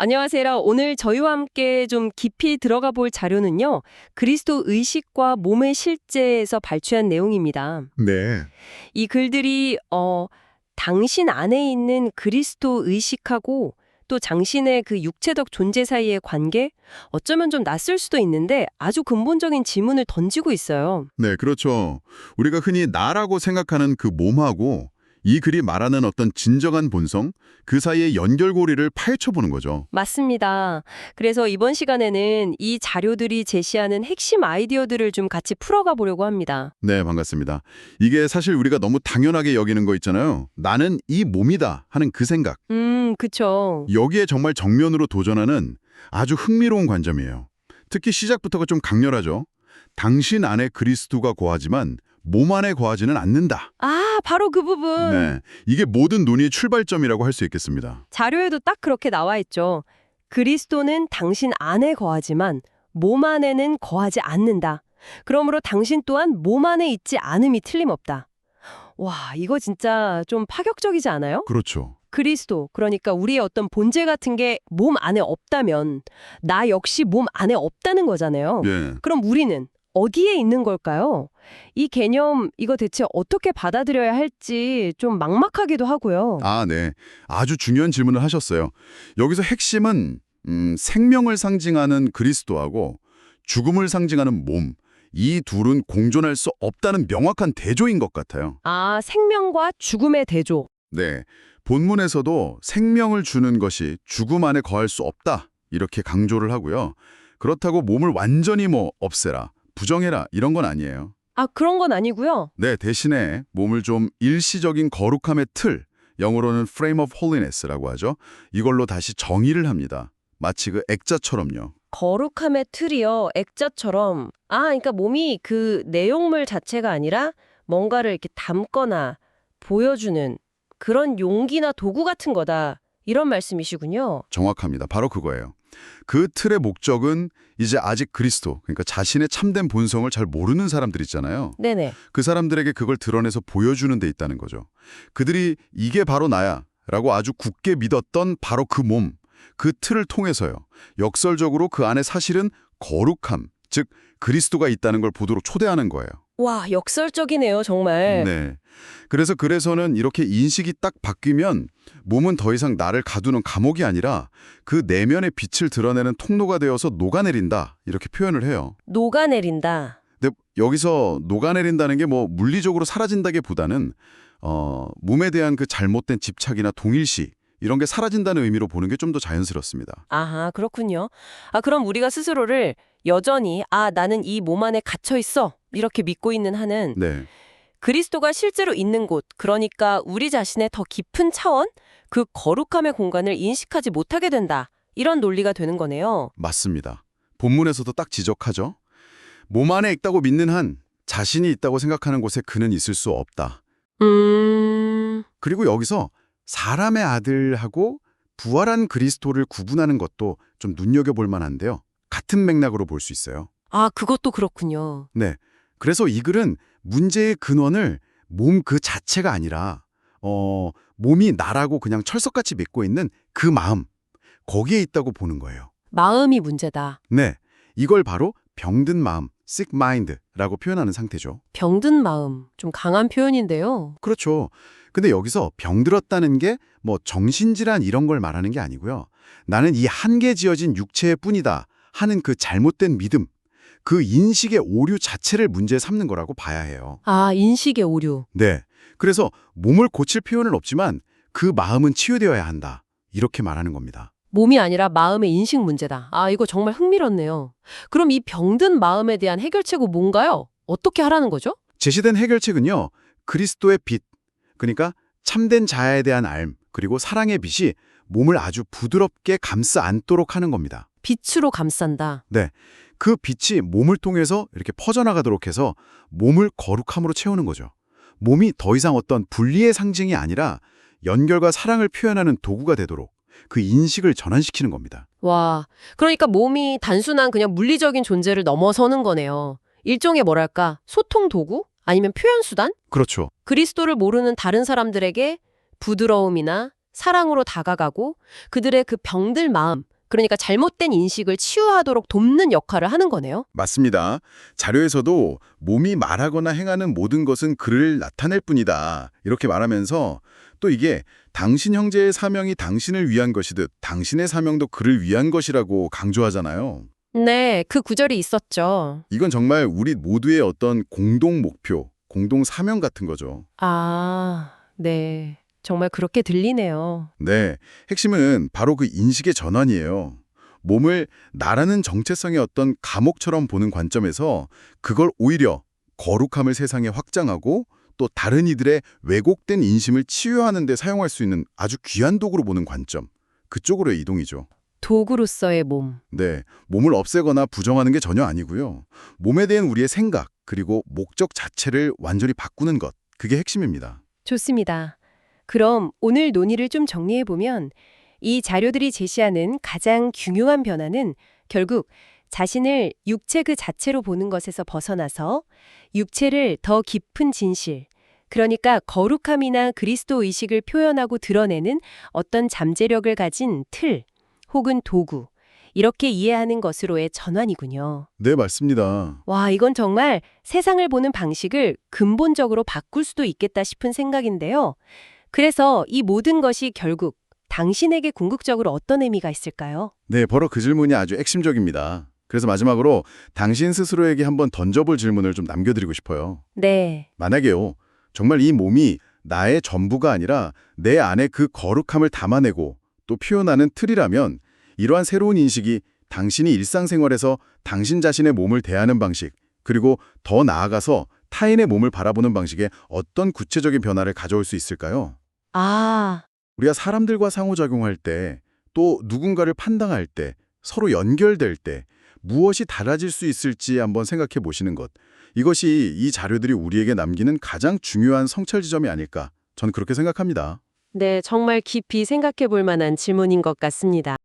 안녕하세요. 오늘 저희와 함께 좀 깊이 들어가 볼 자료는요. 그리스도 의식과 몸의 실제에서 발췌한 내용입니다. 네. 이 글들이 어 당신 안에 있는 그리스도 의식하고 또 당신의 그 육체적 존재 사이의 관계 어쩌면 좀 낯설 수도 있는데 아주 근본적인 질문을 던지고 있어요. 네, 그렇죠. 우리가 흔히 나라고 생각하는 그 몸하고 이 글이 말하는 어떤 진정한 본성, 그 사이의 연결고리를 파헤쳐 보는 거죠. 맞습니다. 그래서 이번 시간에는 이 자료들이 제시하는 핵심 아이디어들을 좀 같이 풀어가 보려고 합니다. 네, 반갑습니다. 이게 사실 우리가 너무 당연하게 여기는 거 있잖아요. 나는 이 몸이다 하는 그 생각. 음, 그쵸. 여기에 정말 정면으로 도전하는 아주 흥미로운 관점이에요. 특히 시작부터가 좀 강렬하죠. 당신 안에 그리스도가 거하지만 몸 안에 거하지는 않는다. 아, 바로 그 부분. 네, 이게 모든 논의의 출발점이라고 할 수 있겠습니다. 자료에도 딱 그렇게 나와 있죠. 그리스도는 당신 안에 거하지만 몸 안에는 거하지 않는다. 그러므로 당신 또한 몸 안에 있지 않음이 틀림없다. 와, 이거 진짜 좀 파격적이지 않아요? 그렇죠. 그리스도, 그러니까 우리의 어떤 본질 같은 게 몸 안에 없다면 나 역시 몸 안에 없다는 거잖아요. 네. 그럼 우리는 어디에 있는 걸까요? 이 개념 이거 대체 어떻게 받아들여야 할지 좀 막막하기도 하고요. 아, 네. 아주 중요한 질문을 하셨어요. 여기서 핵심은 음, 생명을 상징하는 그리스도하고 죽음을 상징하는 몸, 이 둘은 공존할 수 없다는 명확한 대조인 것 같아요. 아, 생명과 죽음의 대조. 네. 본문에서도 생명을 주는 것이 죽음 안에 거할 수 없다. 이렇게 강조를 하고요. 그렇다고 몸을 완전히 뭐 없애라, 부정해라 이런 건 아니에요. 아, 그런 건 아니고요. 네, 대신에 몸을 좀 일시적인 거룩함의 틀, 영어로는 frame of holiness라고 하죠. 이걸로 다시 정의를 합니다. 마치 그 액자처럼요. 거룩함의 틀이요. 액자처럼. 아, 그러니까 몸이 그 내용물 자체가 아니라 뭔가를 이렇게 담거나 보여주는 그런 용기나 도구 같은 거다. 이런 말씀이시군요. 정확합니다. 바로 그거예요. 그 틀의 목적은 이제 아직 그리스도, 그러니까 자신의 참된 본성을 잘 모르는 사람들 있잖아요. 네네. 그 사람들에게 그걸 드러내서 보여주는 데 있다는 거죠. 그들이 이게 바로 나야 라고 아주 굳게 믿었던 바로 그 몸, 그 틀을 통해서요. 역설적으로 그 안에 사실은 거룩함, 즉 그리스도가 있다는 걸 보도록 초대하는 거예요. 와, 역설적이네요, 정말. 네. 그래서 그래서는 이렇게 인식이 딱 바뀌면 몸은 더 이상 나를 가두는 감옥이 아니라 그 내면의 빛을 드러내는 통로가 되어서 녹아내린다. 이렇게 표현을 해요. 녹아내린다. 근데 여기서 녹아내린다는 게 뭐 물리적으로 사라진다기보다는 어, 몸에 대한 그 잘못된 집착이나 동일시 이런 게 사라진다는 의미로 보는 게 좀 더 자연스럽습니다. 아하, 그렇군요. 아, 그럼 우리가 스스로를 여전히 아, 나는 이 몸 안에 갇혀 있어. 이렇게 믿고 있는 한은 네. 그리스도가 실제로 있는 곳, 그러니까 우리 자신의 더 깊은 차원, 그 거룩함의 공간을 인식하지 못하게 된다. 이런 논리가 되는 거네요. 맞습니다. 본문에서도 딱 지적하죠. 몸 안에 있다고 믿는 한 자신이 있다고 생각하는 곳에 그는 있을 수 없다. 음, 그리고 여기서 사람의 아들하고 부활한 그리스도를 구분하는 것도 좀 눈여겨볼 만한데요. 같은 맥락으로 볼 수 있어요. 아, 그것도 그렇군요. 네. 그래서 이 글은 문제의 근원을 몸 그 자체가 아니라 어, 몸이 나라고 그냥 철석같이 믿고 있는 그 마음, 거기에 있다고 보는 거예요. 마음이 문제다. 네. 이걸 바로 병든 마음, sick mind라고 표현하는 상태죠. 병든 마음. 좀 강한 표현인데요. 그렇죠. 근데 여기서 병들었다는 게 뭐 정신질환 이런 걸 말하는 게 아니고요. 나는 이 한계 지어진 육체의 뿐이다 하는 그 잘못된 믿음, 그 인식의 오류 자체를 문제 삼는 거라고 봐야 해요. 아, 인식의 오류. 네. 그래서 몸을 고칠 필요는 없지만 그 마음은 치유되어야 한다. 이렇게 말하는 겁니다. 몸이 아니라 마음의 인식 문제다. 아, 이거 정말 흥미롭네요. 그럼 이 병든 마음에 대한 해결책은 뭔가요? 어떻게 하라는 거죠? 제시된 해결책은요. 그리스도의 빛, 그러니까 참된 자아에 대한 알, 그리고 사랑의 빛이 몸을 아주 부드럽게 감싸 안도록 하는 겁니다. 빛으로 감싼다. 그 빛이 몸을 통해서 이렇게 퍼져나가도록 해서 몸을 거룩함으로 채우는 거죠. 몸이 더 이상 어떤 분리의 상징이 아니라 연결과 사랑을 표현하는 도구가 되도록 그 인식을 전환시키는 겁니다. 와, 그러니까 몸이 단순한 그냥 물리적인 존재를 넘어서는 거네요. 일종의 뭐랄까, 소통 도구? 아니면 표현 수단? 그렇죠. 그리스도를 모르는 다른 사람들에게 부드러움이나 사랑으로 다가가고 그들의 그 병들 마음, 그러니까 잘못된 인식을 치유하도록 돕는 역할을 하는 거네요. 맞습니다. 자료에서도 몸이 말하거나 행하는 모든 것은 그를 나타낼 뿐이다. 이렇게 말하면서 또 이게 당신 형제의 사명이 당신을 위한 것이듯 당신의 사명도 그를 위한 것이라고 강조하잖아요. 네, 그 구절이 있었죠. 이건 정말 우리 모두의 어떤 공동 목표, 공동 사명 같은 거죠. 아, 네. 정말 그렇게 들리네요. 네, 핵심은 바로 그 인식의 전환이에요. 몸을 나라는 정체성의 어떤 감옥처럼 보는 관점에서 그걸 오히려 거룩함을 세상에 확장하고 또 다른 이들의 왜곡된 인심을 치유하는 데 사용할 수 있는 아주 귀한 도구로 보는 관점. 그쪽으로의 이동이죠. 도구로서의 몸. 네, 몸을 없애거나 부정하는 게 전혀 아니고요. 몸에 대한 우리의 생각, 그리고 목적 자체를 완전히 바꾸는 것. 그게 핵심입니다. 좋습니다. 그럼 오늘 논의를 좀 정리해보면 이 자료들이 제시하는 가장 중요한 변화는 결국 자신을 육체 그 자체로 보는 것에서 벗어나서 육체를 더 깊은 진실, 그러니까 거룩함이나 그리스도 의식을 표현하고 드러내는 어떤 잠재력을 가진 틀 혹은 도구, 이렇게 이해하는 것으로의 전환이군요. 네, 맞습니다. 와, 이건 정말 세상을 보는 방식을 근본적으로 바꿀 수도 있겠다 싶은 생각인데요. 그래서 이 모든 것이 결국 당신에게 궁극적으로 어떤 의미가 있을까요? 네, 바로 그 질문이 아주 핵심적입니다. 그래서 마지막으로 당신 스스로에게 한번 던져볼 질문을 좀 남겨드리고 싶어요. 네. 만약에요, 정말 이 몸이 나의 전부가 아니라 내 안에 그 거룩함을 담아내고 또 표현하는 틀이라면 이러한 새로운 인식이 당신이 일상생활에서 당신 자신의 몸을 대하는 방식, 그리고 더 나아가서 타인의 몸을 바라보는 방식에 어떤 구체적인 변화를 가져올 수 있을까요? 아, 우리가 사람들과 상호작용할 때, 또 누군가를 판단할 때, 서로 연결될 때 무엇이 달라질 수 있을지 한번 생각해 보시는 것. 이것이 이 자료들이 우리에게 남기는 가장 중요한 성찰 지점이 아닐까. 저는 그렇게 생각합니다. 네, 정말 깊이 생각해 볼 만한 질문인 것 같습니다.